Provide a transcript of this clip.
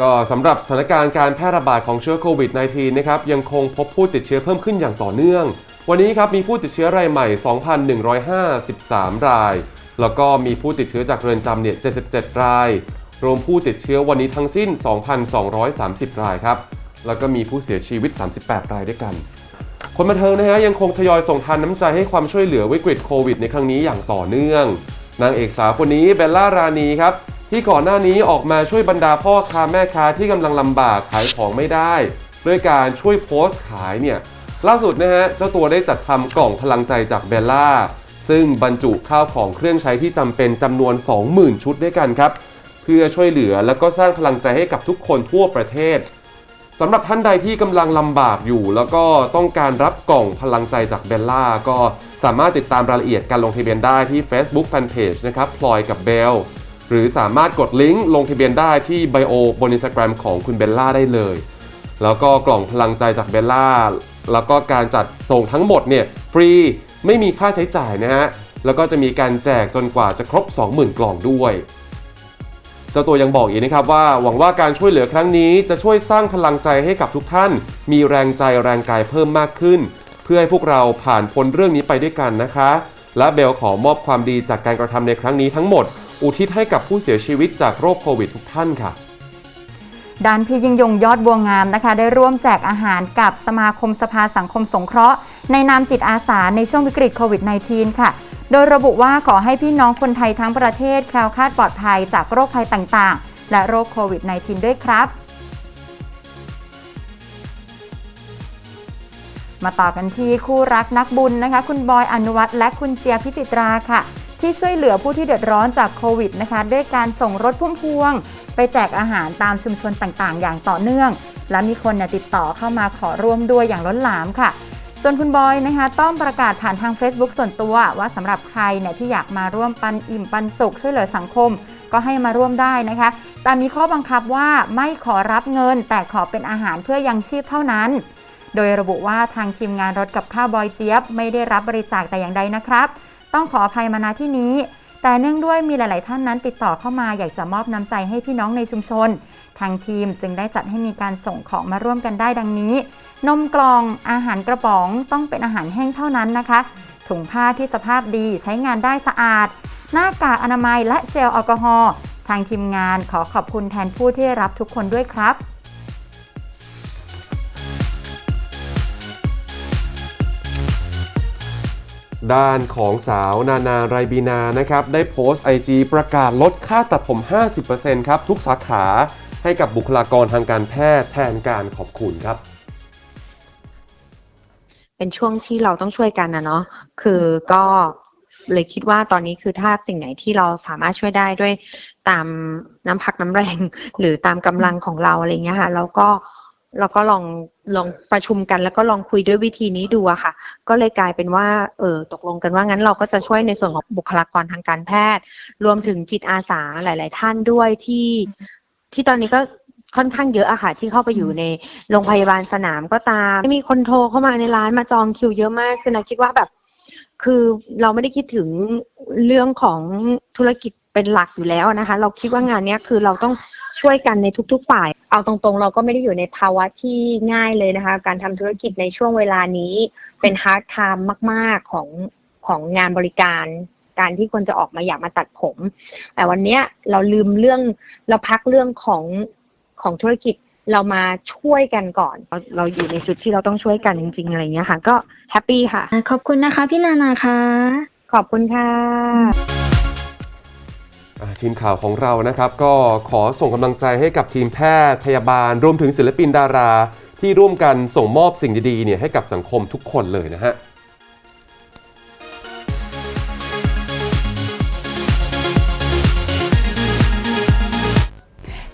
ก็สำหรับสถานการณ์การแพร่ระบาดของเชื้อโควิด -19 นะครับยังคงพบผู้ติดเชื้อเพิ่มขึ้นอย่างต่อเนื่อง วันนี้ครับมีผู้ติดเชื้อรายใหม่ 2,153 ราย แล้วก็มีผู้ติดเชื้อจากเรือนจำเนี่ย 77 ราย รวมผู้ติดเชื้อวันนี้ทั้งสิ้น 2,230 รายครับ แล้วก็มีผู้เสียชีวิต 38 รายด้วยกัน คนบันเทิงนะฮะยังคงทยอยส่งทานน้ำใจให้ความช่วยเหลือวิกฤตโควิดในครั้งนี้อย่างต่อเนื่อง นางเอกสาวคนนี้เบลล่ารานีครับ ที่ก่อนหน้านี้ออกมาช่วยบรรดาพ่อค้าแม่ค้าที่กำลังลำบากขายของไม่ได้ ด้วยการช่วยโพสต์ขายเนี่ยล่าสุดนะฮะเจ้าตัวได้จัดทำกล่องพลังใจจากเบลล่าซึ่งบรรจุข้าวของเครื่องใช้ที่จำเป็นจำนวน 20,000 ชุดด้วยกันครับ เพื่อช่วยเหลือและก็สร้างพลังใจให้กับทุกคนทั่วประเทศสำหรับท่านใดที่กำลังลำบากอยู่ แล้วก็ต้องการรับกล่องพลังใจจากเบลล่าก็สามารถติดตามรายละเอียดการลงทะเบียนได้ที่ Facebook Fanpage นะครับพลอยกับเบล หรือสามารถกดลิงก์ลงทะเบียนได้ที่ไบโอบน Instagram ของคุณเบลล่าได้เลย แล้วก็กล่องพลังใจจากเบลล่า แล้วก็การจัดส่งทั้งหมดเนี่ยฟรีไม่มีค่าใช้จ่ายนะฮะ แล้วก็จะมีการแจกจนกว่าจะครบ 20,000 กล่องด้วย เจ้าตัวยังบอกอีกนะครับว่าหวังว่าการช่วยเหลือครั้งนี้จะช่วยสร้างพลังใจให้กับทุกท่าน มีแรงใจแรงกายเพิ่มมากขึ้น เพื่อให้พวกเราผ่านพ้นเรื่องนี้ไปด้วยกันนะคะ และเบลขอมอบความดีจากการกระทำในครั้งนี้ทั้งหมด อุทิศให้กับผู้เสียชีวิตจากโรคโควิดทุกท่านค่ะด้านพี่ยิ่งยงยอดบัวงามนะคะ ได้ร่วมแจกอาหารกับสมาคมสภาสังคมสงเคราะห์ ในนามจิตอาสาในช่วงวิกฤตโควิด -19 ค่ะ โดยระบุว่าขอให้พี่น้องคนไทยทั้งประเทศแคล้วคลาดปลอดภัยจากโรคภัยต่างๆ และโรคโควิด -19 ด้วยครับ มาต่อกันที่คู่รักนักบุญนะคะ คุณบอยอนุวัฒน์และคุณเจียพิจิตราค่ะ ที่ช่วยเหลือผู้ที่เดือดร้อนจากโควิดนะคะด้วยการส่งรถพุ่มพวง ไปแจกอาหารตามชุมชนต่างๆ อย่างต่อเนื่อง และมีคนเนี่ยติดต่อเข้ามาขอร่วมด้วยอย่างล้นหลามค่ะส่วนคุณบอยนะคะต้องประกาศผ่านทาง Facebook ส่วนตัวว่าสำหรับใครเนี่ยที่อยากมาร่วมปันอิ่มปันสุขช่วยเหลือสังคม ก็ให้มาร่วมได้นะคะ แต่มีข้อบังคับว่าไม่ขอรับเงิน แต่ขอเป็นอาหารเพื่อยังชีพเท่านั้น โดยระบุว่าทางทีมงานรถกับข้าวบอยเจี๊ยบ ไม่ได้รับบริจาคแต่อย่างใดนะครับ ต้องขออภัยมาณที่นี้ แต่เนื่องด้วยมีหลาย ๆ ท่านนั้นติดต่อเข้ามาอยากจะมอบน้ำใจให้พี่น้องในชุมชน ทางทีมจึงได้จัดให้มีการส่งของมาร่วมกันได้ดังนี้ นมกล่องอาหารกระป๋องต้องเป็นอาหารแห้งเท่านั้นนะคะ ถุงผ้าที่สภาพดีใช้งานได้สะอาด หน้ากากอนามัยและเจลแอลกอฮอล์ทางทีมงานขอขอบคุณแทนผู้ที่ได้รับทุกคนด้วยครับ ด้านของสาวนานาไรบีนานะครับได้โพสต์ IG ประกาศลดค่าตัดผม 50%ครับทุกสาขาให้กับบุคลากรทางการแพทย์แทนการขอบคุณครับ เป็นช่วงที่เราต้องช่วยกันนะเนาะคือก็เลยคิดว่าตอนนี้คือถ้าสิ่งไหนที่เราสามารถช่วยได้ด้วยตามน้ำพักน้ำแรง หรือตามกำลังของเราอะไรเงี้ยค่ะแล้วก็ เราก็ลองลองประชุมกัน แล้วก็ลองคุยด้วยวิธีนี้ดูอะค่ะ ก็เลยกลายเป็นว่าเออตกลงกันว่างั้นเราก็จะช่วยในส่วนของบุคลากรทางการแพทย์ รวมถึงจิตอาสาหลาย ๆ ท่านด้วยที่ ที่ตอนนี้ก็ค่อนข้างเยอะอะค่ะที่เข้าไปอยู่ในโรงพยาบาลสนามก็ตามมีคนโทรเข้ามาในร้านมาจองคิวเยอะมากคือนะคิดว่าแบบ คือเราไม่ได้คิดถึงเรื่องของธุรกิจ เป็นหลักอยู่แล้วนะคะ เราคิดว่างานเนี้ยคือเราต้องช่วยกันในทุก ๆ ฝ่าย เอาตรงๆ เราก็ไม่ได้อยู่ในภาวะที่ง่ายเลยนะคะ การทำธุรกิจในช่วงเวลานี้เป็นฮาร์ดไทม์มาก ๆของของงานบริการ การที่คนจะออกมาอยากมาตัดผม แต่วันเนี้ยเราลืมเรื่องเราพักเรื่องของของธุรกิจเรามาช่วยกันก่อน เราเราอยู่ในจุดที่เราต้องช่วยกันจริง ๆ อะไรอย่างเงี้ยค่ะ ก็แฮปปี้ค่ะ ขอบคุณนะคะพี่นานาค่ะ ขอบคุณค่ะอ่า ทีมข่าวของเรานะครับก็ขอส่งกำลังใจให้กับทีมแพทย์ พยาบาล รวมถึงศิลปินดารา ที่ร่วมกันส่งมอบสิ่งดีๆเนี่ยให้กับสังคมทุกคนเลยนะฮะ